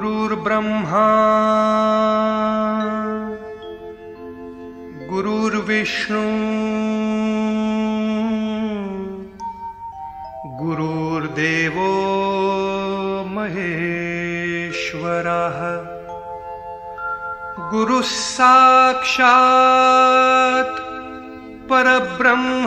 गुरुर्ब्रह्मा। गुरुर्विष्णू। गुरुर्देवो महेश्वरः। गुरुः साक्षात् परब्रह्म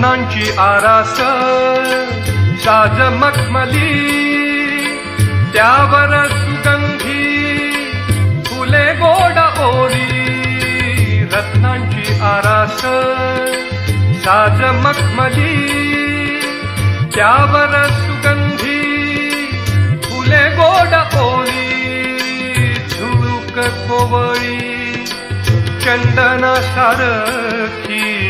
रत्नांची आरास साज मखमली त्यावर सुगंधी फुले गोड ओरी रत्नांची आरास साज मखमली त्यावर सुगंधी फुले गोड ओरी झुळूक कोवळी चंदना सारखी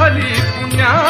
लाभली पुण्याई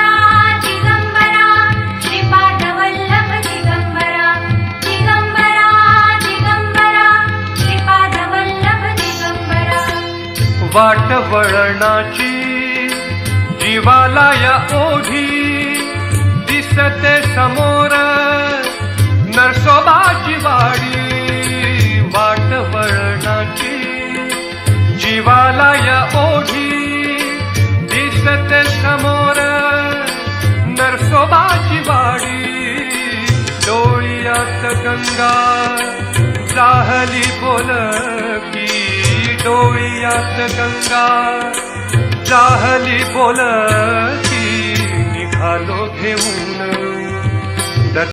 वाट वळणाची जीवाला या ओढी दिसते समोर नरसोबाची वाडी. वाट वळणाची जीवाला या ओढी दिसते समोर नरसोबाची वाडी. डोळ्यात गंगा चाहली बोल डोळियात गंगा जाहली बोलती निघालो घेऊन